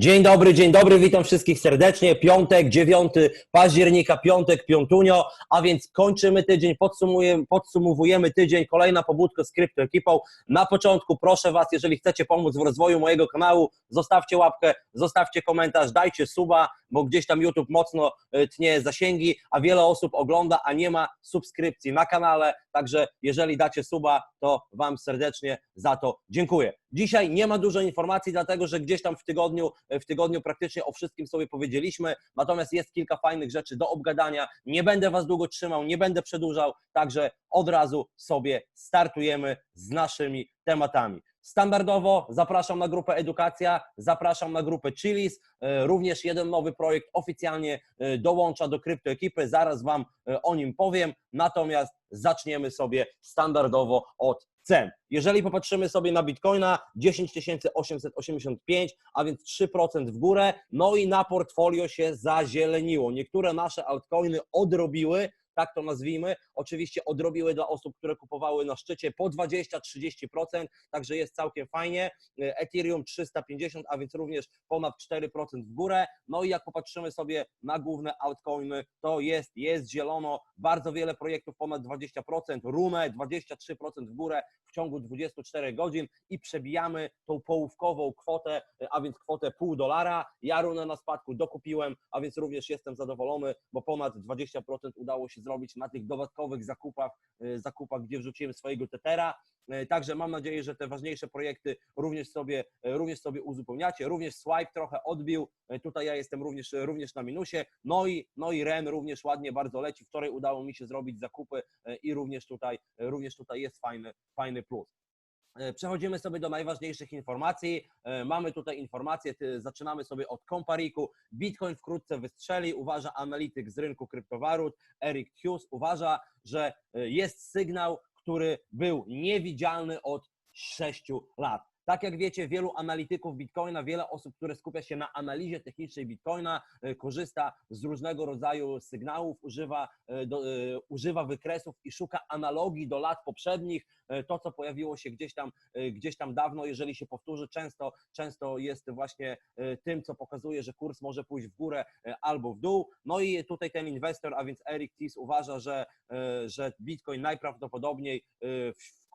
Dzień dobry, dzień dobry, witam wszystkich serdecznie. Piątek, 9 października, piątek, piątunio, a więc kończymy tydzień, podsumowujemy tydzień, kolejna pobudka z Krypto Ekipą. Na początku proszę Was, jeżeli chcecie pomóc w rozwoju mojego kanału, zostawcie łapkę, zostawcie komentarz, dajcie suba, bo gdzieś tam YouTube mocno y, tnie zasięgi, a wiele osób ogląda, a nie ma subskrypcji na kanale, także jeżeli dacie suba, to Wam serdecznie za to dziękuję. Dzisiaj nie ma dużo informacji, dlatego że gdzieś tam w tygodniu, w tygodniu praktycznie o wszystkim sobie powiedzieliśmy, natomiast jest kilka fajnych rzeczy do obgadania. Nie będę Was długo trzymał, nie będę przedłużał, także od razu sobie startujemy z naszymi tematami. Standardowo zapraszam na grupę Edukacja, zapraszam na grupę Chilis. E, Również jeden nowy projekt oficjalnie e, dołącza do kryptoekipy. Zaraz Wam e, o nim powiem. Natomiast zaczniemy sobie standardowo od cen. Jeżeli popatrzymy sobie na Bitcoina 10 885, a więc 3% w górę, no i na portfolio się zazieleniło. Niektóre nasze altcoiny odrobiły, tak to nazwijmy. Oczywiście odrobiły dla osób, które kupowały na szczycie po 20-30%, także jest całkiem fajnie. Ethereum 350, a więc również ponad 4% w górę. No i jak popatrzymy sobie na główne altcoiny, to jest, jest zielono, bardzo wiele projektów ponad 20%, Runę 23% w górę w ciągu 24 godzin i przebijamy tą połówkową kwotę, a więc kwotę pół dolara. Ja Runę na spadku dokupiłem, a więc również jestem zadowolony, bo ponad 20% udało się zrobić na tych dodatkowych zakupach, y, zakupach gdzie wrzuciłem swojego tetera. Y, Także mam nadzieję, że te ważniejsze projekty również sobie, y, również sobie uzupełniacie. Również Swipe trochę odbił. Tutaj ja jestem również, również na minusie. No i, no i REN również ładnie bardzo leci. Wczoraj udało mi się zrobić zakupy i również tutaj, również tutaj jest fajny, fajny plus. E, Przechodzimy sobie do najważniejszych informacji. E, Mamy tutaj informacje, zaczynamy sobie od Compariku. Bitcoin wkrótce wystrzeli, uważa analityk z rynku kryptowalut Eric Hughes. Uważa, że e, jest sygnał, który był niewidzialny od 6 lat. Tak jak wiecie, wielu analityków Bitcoina, wiele osób, które skupia się na analizie technicznej Bitcoina, e, korzysta z różnego rodzaju sygnałów, używa, e, do, e, używa wykresów i szuka analogii do lat poprzednich. To, co pojawiło się gdzieś tam, gdzieś tam dawno, jeżeli się powtórzy, często, często jest właśnie tym, co pokazuje, że kurs może pójść w górę albo w dół. No i tutaj ten inwestor, a więc Eric Tis uważa, że, że Bitcoin najprawdopodobniej e,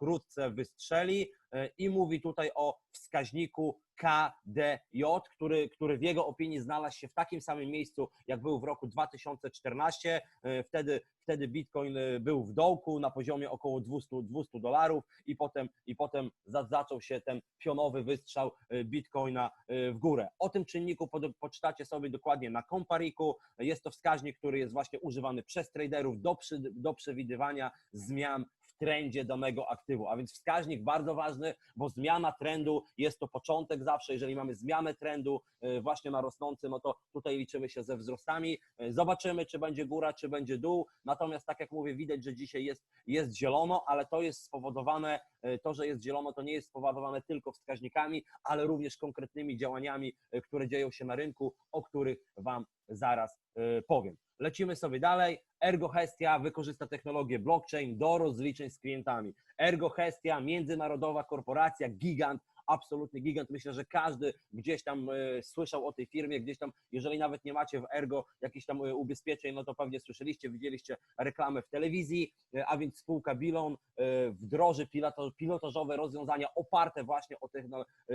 wkrótce wystrzeli e, i mówi tutaj o wskaźniku KDJ, który, który w jego opinii znalazł się w takim samym miejscu, jak był w roku 2014. E, Wtedy, wtedy Bitcoin e, był w dołku na poziomie około 200, 200 dolarów i potem, i potem za- zaczął się ten pionowy wystrzał Bitcoina w górę. O tym czynniku poczytacie sobie dokładnie na Compariku. Jest to wskaźnik, który jest właśnie używany przez traderów do, przy, do przewidywania zmian trendzie danego aktywu. A więc wskaźnik bardzo ważny, bo zmiana trendu jest to początek zawsze. Jeżeli mamy zmianę trendu e, właśnie na rosnący, no to tutaj liczymy się ze wzrostami. E, Zobaczymy, czy będzie góra, czy będzie dół. Natomiast tak jak mówię, widać, że dzisiaj jest, jest zielono, ale to jest spowodowane, e, to, że jest zielono, to nie jest spowodowane tylko wskaźnikami, ale również konkretnymi działaniami, które dzieją się na rynku, o których Wam zaraz e, powiem. Lecimy sobie dalej. Ergo Hestia wykorzysta technologię blockchain do rozliczeń z klientami. Ergo Hestia, międzynarodowa korporacja, gigant, absolutny gigant. Myślę, że każdy gdzieś tam e, słyszał o tej firmie, gdzieś tam, jeżeli nawet nie macie w Ergo jakichś tam e, ubezpieczeń, no to pewnie słyszeliście, widzieliście reklamę w telewizji, e, a więc spółka Bilon wdroży pilotażowe rozwiązania oparte właśnie o,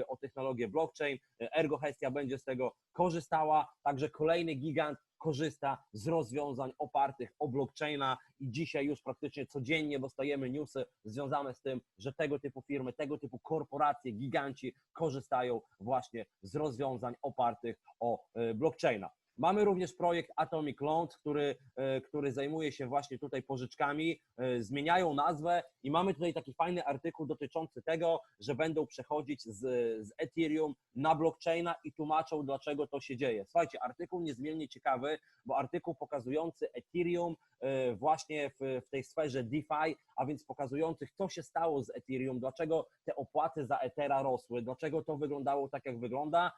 o technologię blockchain. Ergo Hestia będzie z tego korzystała, także kolejny gigant korzysta z rozwiązań opartych o blockchaina i dzisiaj już praktycznie codziennie dostajemy newsy związane z tym, że tego typu firmy, tego typu korporacje, giganci korzystają właśnie z rozwiązań opartych o e, blockchaina. Mamy również projekt Atomic Loans, który, e, który zajmuje się właśnie tutaj pożyczkami. E, Zmieniają nazwę i mamy tutaj taki fajny artykuł dotyczący tego, że będą przechodzić z, z Ethereum na blockchaina i tłumaczą, dlaczego to się dzieje. Słuchajcie, artykuł niezmiernie ciekawy, bo artykuł pokazujący Ethereum e, właśnie w, w tej sferze DeFi, a więc pokazujący, co się stało z Ethereum, dlaczego te opłaty za Ethera rosły, dlaczego to wyglądało tak, jak wygląda.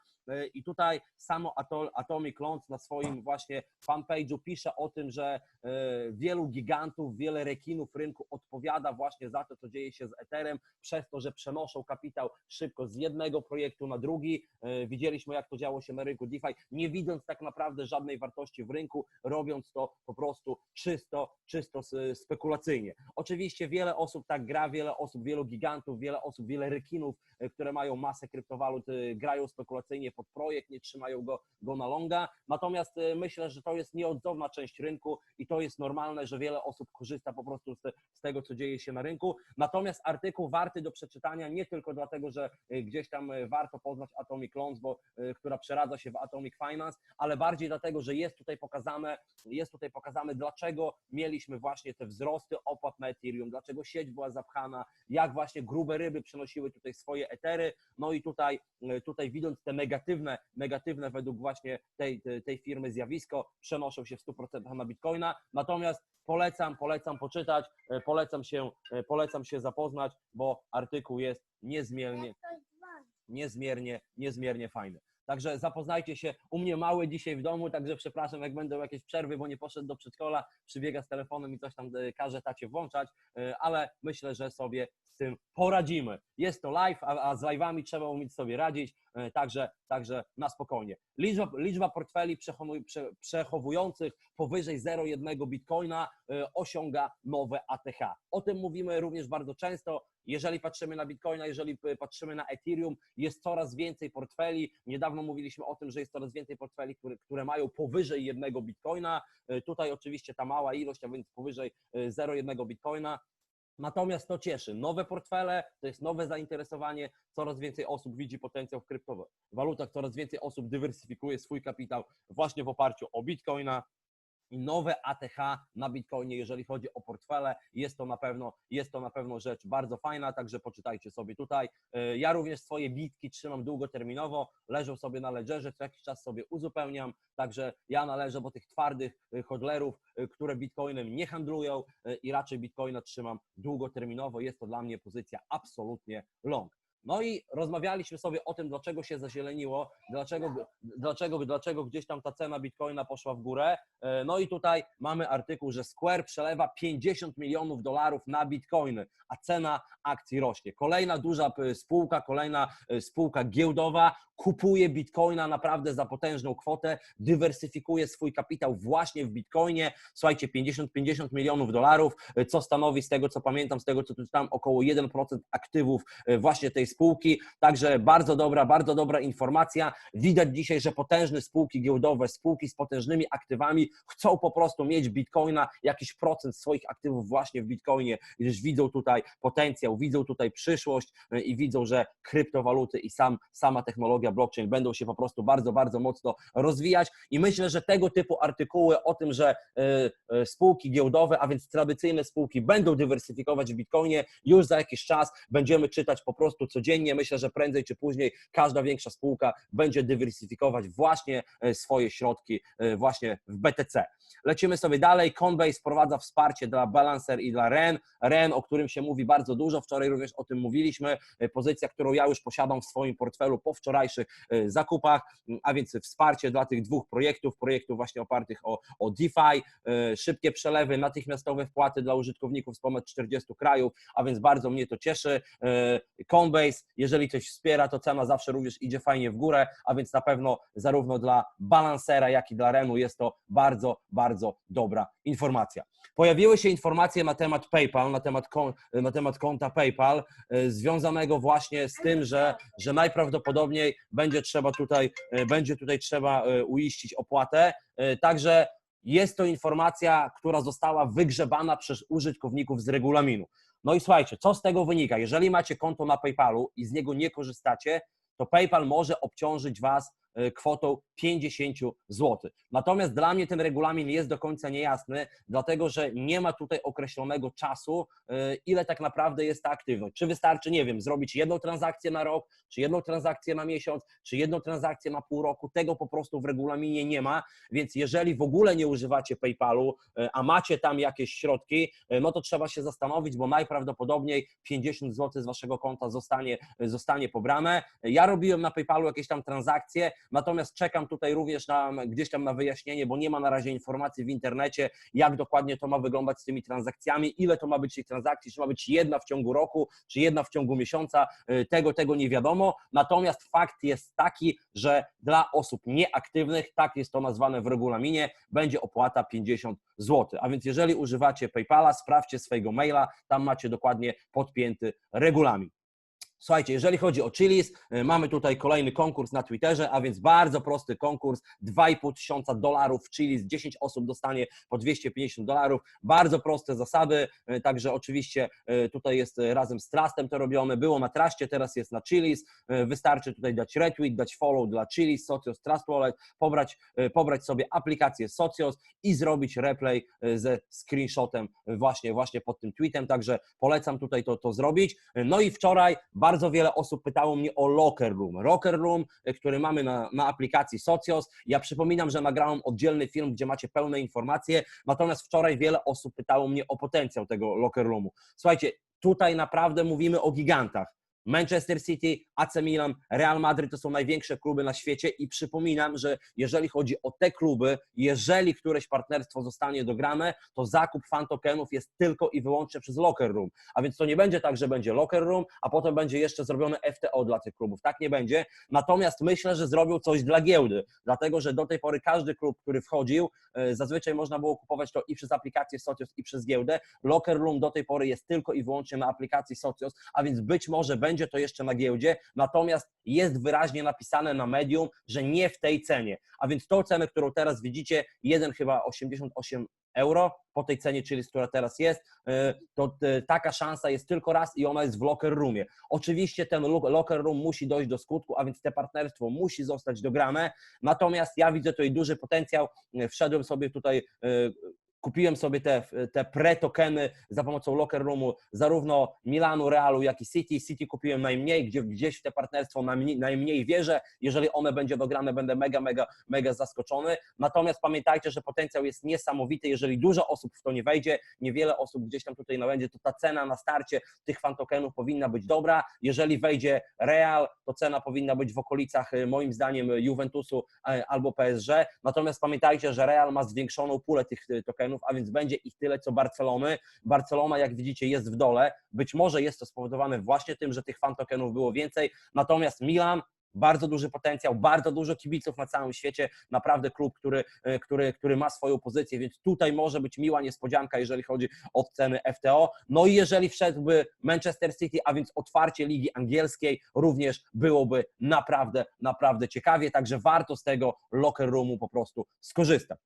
I tutaj samo Ato- Atomic Loans na swoim właśnie fanpage'u pisze o tym, że e, wielu gigantów, wiele rekinów rynku odpowiada właśnie za to, co dzieje się z Etherem, przez to, że przenoszą kapitał szybko z jednego projektu na drugi. E, Widzieliśmy, jak to działo się na rynku DeFi, nie widząc tak naprawdę żadnej wartości w rynku, robiąc to po prostu czysto, czysto spekulacyjnie. Oczywiście wiele osób tak gra, wiele osób, wielu gigantów, wiele osób, wiele rekinów, e, które mają masę kryptowalut, grają spekulacyjnie pod projekt, nie trzymają go, go na longa. Natomiast e, myślę, że to jest nieodzowna część rynku i to jest normalne, że wiele osób korzysta po prostu z, z tego, co dzieje się na rynku. Natomiast artykuł warty do przeczytania nie tylko dlatego, że e, gdzieś tam e, warto poznać Atomic Loans, bo, która przeradza się w Atomic Finance, ale bardziej dlatego, że jest tutaj pokazane, jest tutaj pokazane, dlaczego mieliśmy właśnie te wzrosty opłat na Ethereum, dlaczego sieć była zapchana, jak właśnie grube ryby przenosiły tutaj swoje etery, no i tutaj, tutaj widząc te negatywne, negatywne według właśnie tej, tej- tej firmy zjawisko, przenoszą się w 100% na Bitcoina, natomiast polecam, polecam poczytać, e, polecam się, e, polecam się zapoznać, bo artykuł jest niezmiernie, niezmiernie, niezmiernie fajny. Także zapoznajcie się. U mnie mały dzisiaj w domu, także przepraszam, jak będą jakieś przerwy, bo nie poszedł do przedszkola, przybiega z telefonem i coś tam e, każe tacie włączać, ale myślę, że sobie tym poradzimy. Jest to live, a, a z live'ami trzeba umieć sobie radzić, e, także, także na spokojnie. Liczba, liczba portfeli przechowu- prze- przechowujących powyżej 0,1 bitcoina e, osiąga nowe ATH. O tym mówimy również bardzo często. Jeżeli patrzymy na bitcoina, jeżeli p- patrzymy na Ethereum, jest coraz więcej portfeli. Niedawno mówiliśmy o tym, że jest coraz więcej portfeli, które, które mają powyżej jednego bitcoina. E, Tutaj oczywiście ta mała ilość, a więc powyżej e, 0,1 bitcoina. Natomiast to cieszy. Nowe portfele, to jest nowe zainteresowanie, coraz więcej osób widzi potencjał w kryptowalutach, coraz więcej osób dywersyfikuje swój kapitał właśnie w oparciu o bitcoina nowe ATH na Bitcoinie, jeżeli chodzi o portfele. Jest to na pewno, jest to na pewno rzecz bardzo fajna, także poczytajcie sobie tutaj. Ja również swoje bitki trzymam długoterminowo, leżą sobie na ledgerze, co jakiś czas sobie uzupełniam, także ja należę do tych twardych e, hodlerów, e, które Bitcoinem nie handlują e, i raczej Bitcoina trzymam długoterminowo. Jest to dla mnie pozycja absolutnie long. No i rozmawialiśmy sobie o tym, dlaczego się zazieleniło, dlaczego, dlaczego, dlaczego gdzieś tam ta cena Bitcoina poszła w górę. E, No i tutaj mamy artykuł, że Square przelewa 50 milionów dolarów na bitcoiny, a cena akcji rośnie. Kolejna duża p- spółka, kolejna e, spółka giełdowa kupuje bitcoina naprawdę za potężną kwotę, dywersyfikuje swój kapitał właśnie w bitcoinie. Słuchajcie, 50-50 milionów dolarów, e, co stanowi z tego, co pamiętam, z tego, co tu czytam, około 1% aktywów e, właśnie tej spółki. Także bardzo dobra, bardzo dobra informacja. Widać dzisiaj, że potężne spółki giełdowe, spółki z potężnymi aktywami chcą po prostu mieć bitcoina, jakiś procent swoich aktywów właśnie w bitcoinie, gdyż widzą tutaj potencjał, widzą tutaj przyszłość e, i widzą, że kryptowaluty i sam, sama technologia blockchain będą się po prostu bardzo, bardzo mocno rozwijać i myślę, że tego typu artykuły o tym, że e, e, spółki giełdowe, a więc tradycyjne spółki będą dywersyfikować w bitcoinie, już za jakiś czas będziemy czytać po prostu codziennie. Myślę, że prędzej czy później każda większa spółka będzie dywersyfikować właśnie e, swoje środki e, właśnie w BTC. Lecimy sobie dalej. Coinbase wprowadza wsparcie dla Balancer i dla REN. REN, o którym się mówi bardzo dużo, wczoraj również o tym mówiliśmy. E, Pozycja, którą ja już posiadam w swoim portfelu po wczorajszych e, zakupach, m, a więc wsparcie dla tych dwóch projektów, projektów właśnie opartych o, o DeFi, e, szybkie przelewy, natychmiastowe wpłaty dla użytkowników z ponad 40 krajów, a więc bardzo mnie to cieszy. Coinbase, jeżeli coś wspiera, to cena zawsze również idzie fajnie w górę, a więc na pewno zarówno dla Balancera, jak i dla Renu jest to bardzo, bardzo dobra informacja. Pojawiły się informacje na temat PayPal, na temat, kon, na temat konta PayPal, e, związanego właśnie z tym, że, że najprawdopodobniej będzie trzeba tutaj, e, będzie tutaj trzeba e, uiścić opłatę. Także jest to informacja, która została wygrzebana przez użytkowników z regulaminu. No i słuchajcie, co z tego wynika? Jeżeli macie konto na PayPalu i z niego nie korzystacie, to PayPal może obciążyć Was kwotą 50 zł. Natomiast dla mnie ten regulamin jest do końca niejasny, dlatego że nie ma tutaj określonego czasu, e, ile tak naprawdę jest ta aktywność. Czy wystarczy, nie wiem, zrobić jedną transakcję na rok, czy jedną transakcję na miesiąc, czy jedną transakcję na pół roku. Tego po prostu w regulaminie nie ma, więc jeżeli w ogóle nie używacie PayPalu, e, a macie tam jakieś środki, no to trzeba się zastanowić, bo najprawdopodobniej 50 zł z waszego konta zostanie, zostanie pobrane. Ja robiłem na PayPalu jakieś tam transakcje natomiast czekam tutaj również na, gdzieś tam na wyjaśnienie, bo nie ma na razie informacji w internecie, jak dokładnie to ma wyglądać z tymi transakcjami, ile to ma być tych transakcji, czy ma być jedna w ciągu roku, czy jedna w ciągu miesiąca, y, tego, tego nie wiadomo, natomiast fakt jest taki, że dla osób nieaktywnych, tak jest to nazwane w regulaminie, będzie opłata 50 zł. A więc jeżeli używacie PayPala, sprawdźcie swojego maila, tam macie dokładnie podpięty regulamin. Słuchajcie, jeżeli chodzi o Chili's, y, mamy tutaj kolejny konkurs na Twitterze, a więc bardzo prosty konkurs, 2,5 tysiąca dolarów w Chili's, 10 osób dostanie po 250 dolarów, bardzo proste zasady, y, także oczywiście y, tutaj jest razem z Trustem to robione, było na Trustie, teraz jest na Chili's, wystarczy tutaj dać retweet, dać follow dla Chili's, Socios Trust Wallet, pobrać, pobrać sobie aplikację Socios i zrobić replay ze screenshotem właśnie, właśnie pod tym tweetem, także polecam tutaj to, to zrobić. No i wczoraj bardzo wiele osób pytało mnie o Locker Room. Locker Room, y, który mamy na, na aplikacji Socios. Ja przypominam, że nagrałem oddzielny film, gdzie macie pełne informacje, natomiast wczoraj wiele osób pytało mnie o potencjał tego Locker Roomu. Słuchajcie, tutaj naprawdę mówimy o gigantach. Manchester City, AC Milan, Real Madrid to są największe kluby na świecie i przypominam, że jeżeli chodzi o te kluby, jeżeli któreś partnerstwo zostanie dograne, to zakup fan tokenów jest tylko i wyłącznie przez locker room. A więc to nie będzie tak, że będzie locker room, a potem będzie jeszcze zrobione FTO dla tych klubów. Tak nie będzie. Natomiast myślę, że zrobił coś dla giełdy, dlatego że do tej pory każdy klub, który wchodził, e, zazwyczaj można było kupować to i przez aplikację Socios i przez giełdę. Locker room do tej pory jest tylko i wyłącznie na aplikacji Socios, a więc być może będzie będzie to jeszcze na giełdzie, natomiast jest wyraźnie napisane na medium, że nie w tej cenie. A więc tą cenę, którą teraz widzicie, jeden chyba 88 euro po tej cenie, czyli która teraz jest, y, to y, taka szansa jest tylko raz i ona jest w locker roomie. Oczywiście ten locker room musi dojść do skutku, a więc te partnerstwo musi zostać dograne, natomiast ja widzę tutaj duży potencjał. Y, wszedłem sobie tutaj kupiłem sobie te, te pre-tokeny za pomocą locker roomu zarówno Milanu, Realu, jak i City. City kupiłem najmniej, gdzie gdzieś w te partnerstwo najmniej, najmniej wierzę. Jeżeli one będzie dograne, będę mega, mega, mega zaskoczony. Natomiast pamiętajcie, że potencjał jest niesamowity. Jeżeli dużo osób w to nie wejdzie, niewiele osób gdzieś tam tutaj będzie, to ta cena na starcie tych fan tokenów powinna być dobra. Jeżeli wejdzie Real, to cena powinna być w okolicach y, moim zdaniem Juventusu albo PSG. Natomiast pamiętajcie, że Real ma zwiększoną pulę tych y, tokenów a więc będzie ich tyle co Barcelony. Barcelona, jak widzicie, jest w dole. Być może jest to spowodowane właśnie tym, że tych fan tokenów było więcej, natomiast Milan bardzo duży potencjał, bardzo dużo kibiców na całym świecie, naprawdę klub, który, e, który, który ma swoją pozycję, więc tutaj może być miła niespodzianka, jeżeli chodzi o ceny FTO. No i jeżeli wszedłby Manchester City, a więc otwarcie ligi angielskiej, również byłoby naprawdę, naprawdę ciekawie, także warto z tego locker roomu po prostu skorzystać.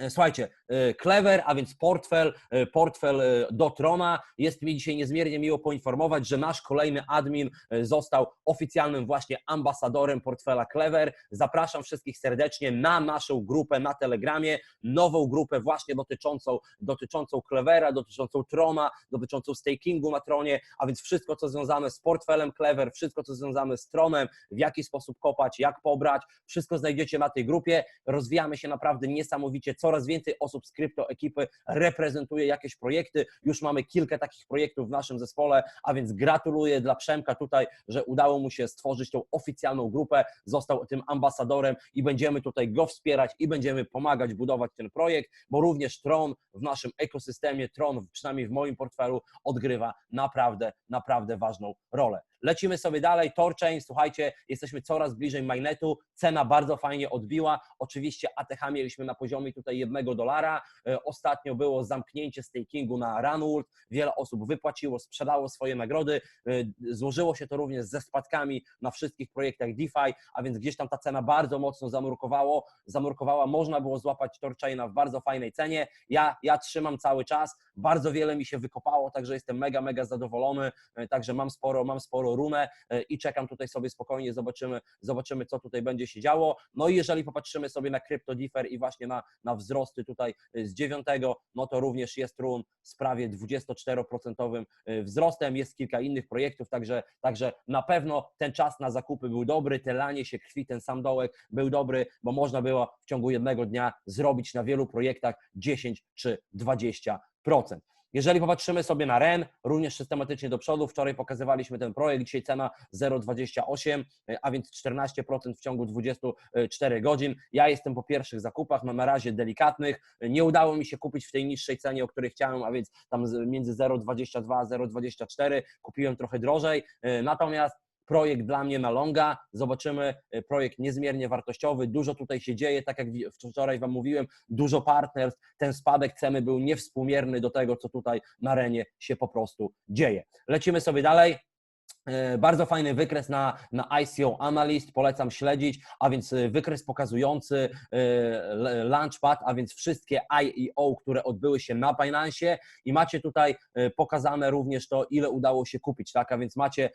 E, słuchajcie, e, Clever, a więc portfel, e, portfel do Trona. Jest mi dzisiaj niezmiernie miło poinformować, że nasz kolejny admin został oficjalnym właśnie ambasadorem portfela Clever. Zapraszam wszystkich serdecznie na naszą grupę na Telegramie, nową grupę właśnie dotyczącą, dotyczącą Clevera, dotyczącą Trona, dotyczącą stakingu na Tronie, a więc wszystko, co związane z portfelem Clever, wszystko, co związane z Tronem, w jaki sposób kopać, jak pobrać, wszystko znajdziecie na tej grupie. Rozwijamy się naprawdę niesamowicie coraz więcej osób z krypto ekipy reprezentuje jakieś projekty. Już mamy kilka takich projektów w naszym zespole, a więc gratuluję dla Przemka tutaj, że udało mu się stworzyć tą oficjalną grupę, został tym ambasadorem i będziemy tutaj go wspierać i będziemy pomagać budować ten projekt, bo również Tron w naszym ekosystemie, Tron przynajmniej w moim portfelu odgrywa naprawdę, naprawdę ważną rolę. Lecimy sobie dalej. Torchain, słuchajcie, jesteśmy coraz bliżej mainnetu. Cena bardzo fajnie odbiła. Oczywiście ATH mieliśmy na poziomie tutaj jednego dolara. E, ostatnio było zamknięcie stakingu na Runwood. Wiele osób wypłaciło, sprzedało swoje nagrody. E, złożyło się to również ze spadkami na wszystkich projektach DeFi, a więc gdzieś tam ta cena bardzo mocno zamurkowało, zamurkowała. Można było złapać Torchaina w bardzo fajnej cenie. Ja, ja trzymam cały czas. Bardzo wiele mi się wykopało, także jestem mega, mega zadowolony. E, także mam sporo, mam sporo runę e, i czekam tutaj sobie spokojnie, zobaczymy, zobaczymy co tutaj będzie się działo. No i jeżeli popatrzymy sobie na CryptoDiffer i właśnie na, na wzrosty tutaj e, z dziewiątego, no to również jest run z prawie 24% e, wzrostem, jest kilka innych projektów, także, także na pewno ten czas na zakupy był dobry, te lanie się krwi, ten sam dołek był dobry, bo można było w ciągu jednego dnia zrobić na wielu projektach 10 czy 20%. Jeżeli popatrzymy sobie na REN, również systematycznie do przodu, wczoraj pokazywaliśmy ten projekt, dzisiaj cena 0,28, a więc 14% w ciągu 24 godzin. Ja jestem po pierwszych zakupach, no na razie delikatnych. Nie udało mi się kupić w tej niższej cenie, o której chciałem, a więc tam między 0,22 a 0,24 kupiłem trochę drożej. Natomiast projekt dla mnie na longa. Zobaczymy, e, projekt niezmiernie wartościowy, dużo tutaj się dzieje, tak jak wczoraj Wam mówiłem, dużo partnerstw. Ten spadek ceny był niewspółmierny do tego, co tutaj na renie się po prostu dzieje. Lecimy sobie dalej. E, bardzo fajny wykres na, na ICO Analyst, polecam śledzić, a więc e, wykres pokazujący e, Launchpad, a więc wszystkie IEO, które odbyły się na Binance. I macie tutaj pokazane również to, ile udało się kupić, tak, a więc macie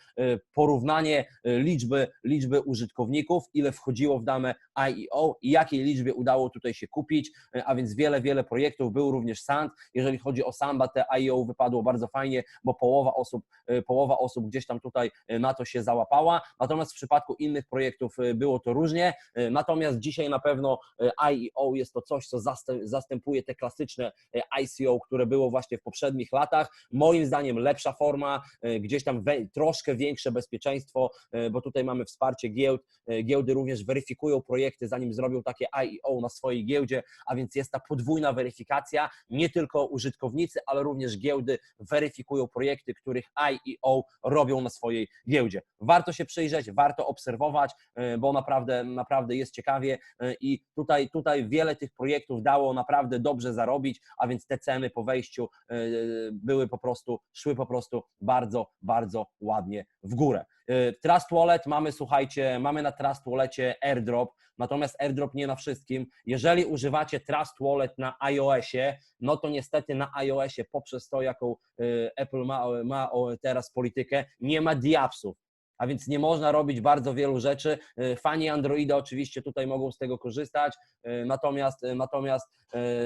porównanie liczby, liczby użytkowników, ile wchodziło w dane IEO i jakiej liczbie udało tutaj się kupić, a więc wiele, wiele projektów, był również Sand, jeżeli chodzi o Samba, te IEO wypadło bardzo fajnie, bo połowa osób, połowa osób gdzieś tam tutaj tutaj e, na to się załapała. Natomiast w przypadku innych projektów e, było to różnie. E, natomiast dzisiaj na pewno IEO jest to coś, co zastępuje te klasyczne ICO, które było właśnie w poprzednich latach. Moim zdaniem lepsza forma, gdzieś tam troszkę większe bezpieczeństwo, bo tutaj mamy wsparcie giełd. Giełdy również weryfikują projekty, zanim zrobią takie IEO na swojej giełdzie, a więc jest ta podwójna weryfikacja. Nie tylko użytkownicy, ale również giełdy weryfikują projekty, których IEO robią na swojej swojej giełdzie. Warto się przyjrzeć, warto obserwować, e, bo naprawdę, naprawdę jest ciekawie e, i tutaj, tutaj wiele tych projektów dało naprawdę dobrze zarobić, a więc te ceny po wejściu e, były po prostu, szły po prostu bardzo, bardzo ładnie w górę. Trust Wallet mamy, słuchajcie, mamy na Trust Wallecie airdrop, natomiast airdrop nie na wszystkim. Jeżeli używacie Trust Wallet na iOSie, no to niestety na iOSie poprzez to, jaką Apple ma, ma teraz politykę, nie ma diapsów a więc nie można robić bardzo wielu rzeczy. E, fani Androida oczywiście tutaj mogą z tego korzystać, e, natomiast, e, natomiast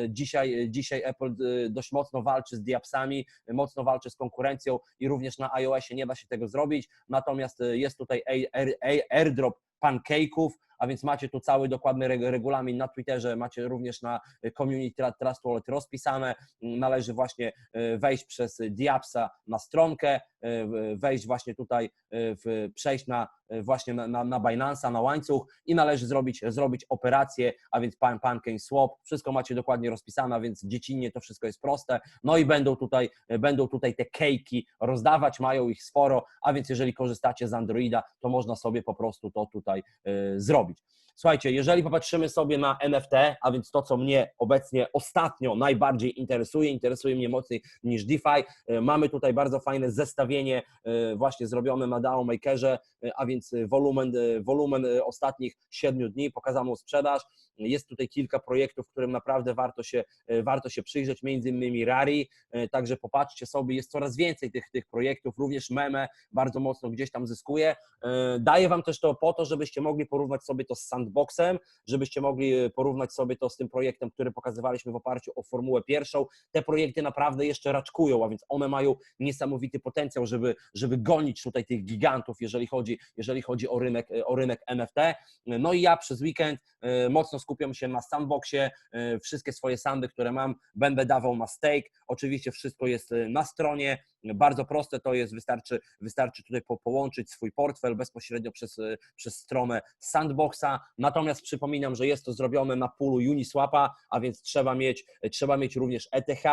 dzisiaj, dzisiaj Apple dość mocno walczy z diapsami, mocno walczy z konkurencją i również na iOSie nie da się tego zrobić, natomiast jest tutaj airdrop pancake'ów, a więc macie tu cały dokładny regulamin na Twitterze, macie również na Community Trust Wallet rozpisane. Należy właśnie wejść przez Diapsa na stronkę, wejść właśnie tutaj, w, przejść na właśnie na, na, na Binance'a, na łańcuch i należy zrobić, zrobić operację, a więc pan, pancake swap, wszystko macie dokładnie rozpisane, więc dziecinnie to wszystko jest proste, no i będą tutaj, będą tutaj te kejki rozdawać, mają ich sporo, a więc jeżeli korzystacie z Androida, to można sobie po prostu to tutaj y, zrobić. robić. Słuchajcie, jeżeli popatrzymy sobie na NFT, a więc to, co mnie obecnie ostatnio najbardziej interesuje, interesuje mnie mocniej niż DeFi, y, mamy tutaj bardzo fajne zestawienie y, właśnie zrobione na DAO Makerze, a więc y, wolumen, y, wolumen y, ostatnich siedmiu dni, pokazaną sprzedaż. Jest tutaj kilka projektów, którym naprawdę warto się, warto się przyjrzeć, między innymi Rari, także popatrzcie sobie, jest coraz więcej tych, tych projektów, również Meme bardzo mocno gdzieś tam zyskuje. Daję Wam też to po to, żebyście mogli porównać sobie to z Sandboxem, żebyście mogli porównać sobie to z tym projektem, który pokazywaliśmy w oparciu o formułę pierwszą. Te projekty naprawdę jeszcze raczkują, a więc one mają niesamowity potencjał, żeby, żeby gonić tutaj tych gigantów, jeżeli chodzi, jeżeli chodzi o rynek, o rynek NFT. No i ja przez weekend e, mocno skupiam się na sandboxie. E, wszystkie swoje sandy, które mam, będę dawał na stake. Oczywiście wszystko jest e, na stronie. Bardzo proste to jest, wystarczy, wystarczy tutaj po, połączyć swój portfel bezpośrednio przez, przez stronę Sandboxa. Natomiast przypominam, że jest to zrobione na pulu Uniswapa, a więc trzeba mieć, trzeba mieć również ETH,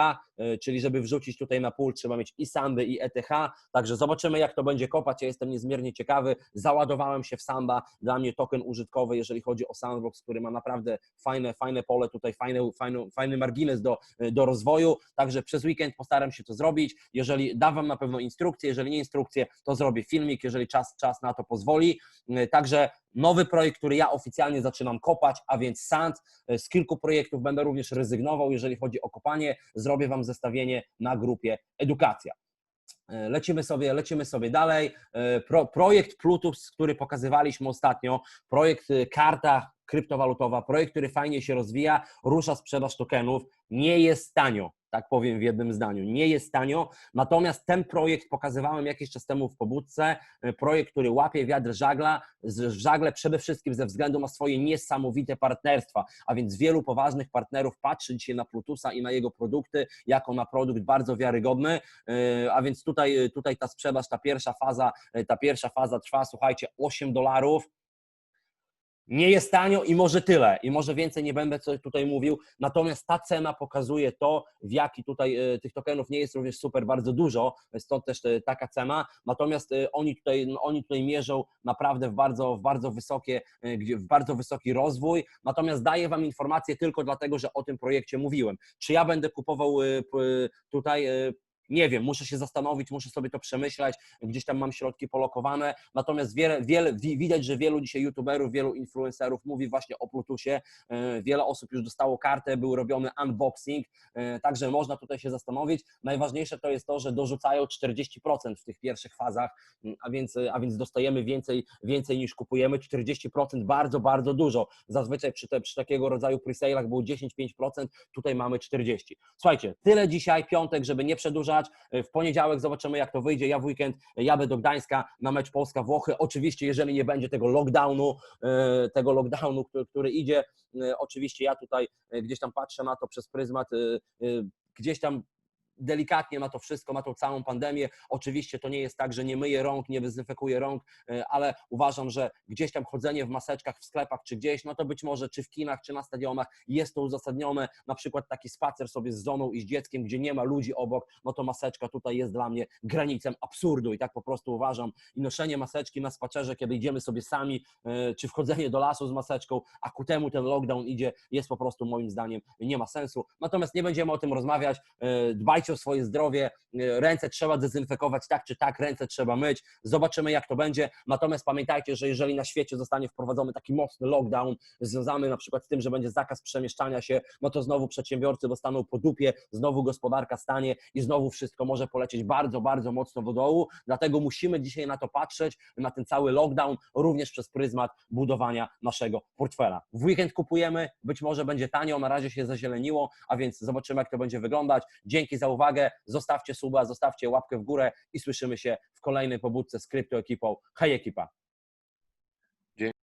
czyli żeby wrzucić tutaj na pool, trzeba mieć i Sandy, i ETH. Także zobaczymy, jak to będzie kopać. Ja jestem niezmiernie ciekawy. Załadowałem się w Samba. Dla mnie token użytkowy, jeżeli chodzi o Sandbox, który ma naprawdę fajne, fajne pole, tutaj fajny, fajny, fajny margines do, do rozwoju. Także przez weekend postaram się to zrobić. Jeżeli dam Wam na pewno instrukcję, jeżeli nie instrukcję, to zrobię filmik, jeżeli czas, czas na to pozwoli. E, także nowy projekt, który ja oficjalnie zaczynam kopać, a więc Sand. E, z kilku projektów będę również rezygnował, jeżeli chodzi o kopanie. Zrobię Wam zestawienie na grupie Edukacja. E, lecimy sobie, lecimy sobie dalej. Pro, projekt Plutus, który pokazywaliśmy ostatnio, projekt karta kryptowalutowa, projekt, który fajnie się rozwija, rusza sprzedaż tokenów, nie jest tanio tak powiem w jednym zdaniu. Nie jest tanio, natomiast ten projekt pokazywałem jakiś czas temu w pobudce, e, projekt, który łapie wiatr żagla, żagle przede wszystkim ze względu na swoje niesamowite partnerstwa, a więc wielu poważnych partnerów patrzy dzisiaj na Plutusa i na jego produkty jako na produkt bardzo wiarygodny, e, a więc tutaj, tutaj ta sprzedaż, ta pierwsza faza, e, ta pierwsza faza trwa, słuchajcie, 8 dolarów, nie jest tanio i może tyle, i może więcej nie będę co tutaj mówił, natomiast ta cena pokazuje to, w jaki tutaj e, tych tokenów nie jest również super bardzo dużo, stąd też e, taka cena, natomiast e, oni tutaj, no, oni tutaj mierzą naprawdę w bardzo, w bardzo wysokie, w bardzo wysoki rozwój, natomiast daję Wam informację tylko dlatego, że o tym projekcie mówiłem. Czy ja będę kupował tutaj nie wiem, muszę się zastanowić, muszę sobie to przemyśleć, gdzieś tam mam środki polokowane, natomiast wiele, wiele, wi- widać, że wielu dzisiaj youtuberów, wielu influencerów mówi właśnie o Plutusie, E, wiele osób już dostało kartę, był robiony unboxing, e, także można tutaj się zastanowić. Najważniejsze to jest to, że dorzucają 40% w tych pierwszych fazach, a więc, a więc dostajemy więcej, więcej niż kupujemy, 40% bardzo, bardzo dużo. Zazwyczaj przy, te, przy takiego rodzaju presalach było 10-5%, tutaj mamy 40%. Słuchajcie, tyle dzisiaj, piątek, żeby nie przedłużać. E, W poniedziałek zobaczymy, jak to wyjdzie. Ja w weekend jadę do Gdańska na mecz Polska-Włochy. Oczywiście, jeżeli nie będzie tego lockdownu, e, tego lockdownu, który, który idzie, e, oczywiście ja tutaj e, gdzieś tam patrzę na to przez pryzmat, e, e, gdzieś tam delikatnie na to wszystko, na tą całą pandemię. Oczywiście to nie jest tak, że nie myję rąk, nie dezynfekuję rąk, e, ale uważam, że gdzieś tam chodzenie w maseczkach w sklepach czy gdzieś, no to być może czy w kinach, czy na stadionach jest to uzasadnione. Na przykład taki spacer sobie z żoną i z dzieckiem, gdzie nie ma ludzi obok, no to maseczka tutaj jest dla mnie granicą absurdu i tak po prostu uważam. I noszenie maseczki na spacerze, kiedy idziemy sobie sami, e, czy wchodzenie do lasu z maseczką, a ku temu ten lockdown idzie, jest po prostu moim zdaniem nie ma sensu. Natomiast nie będziemy o tym rozmawiać. E, O swoje zdrowie, e, ręce trzeba dezynfekować tak czy tak, ręce trzeba myć. Zobaczymy, jak to będzie. Natomiast pamiętajcie, że jeżeli na świecie zostanie wprowadzony taki mocny lockdown, związany na przykład z tym, że będzie zakaz przemieszczania się, no to znowu przedsiębiorcy dostaną po dupie, znowu gospodarka stanie i znowu wszystko może polecieć bardzo, bardzo mocno do dołu. Dlatego musimy dzisiaj na to patrzeć, na ten cały lockdown, również przez pryzmat budowania naszego portfela. W weekend kupujemy, być może będzie tanio, na razie się zazieleniło, a więc zobaczymy, jak to będzie wyglądać. Dzięki za uwagę, zostawcie suba, zostawcie łapkę w górę i słyszymy się w kolejnej pobudce z kryptoekipą. Hej ekipa!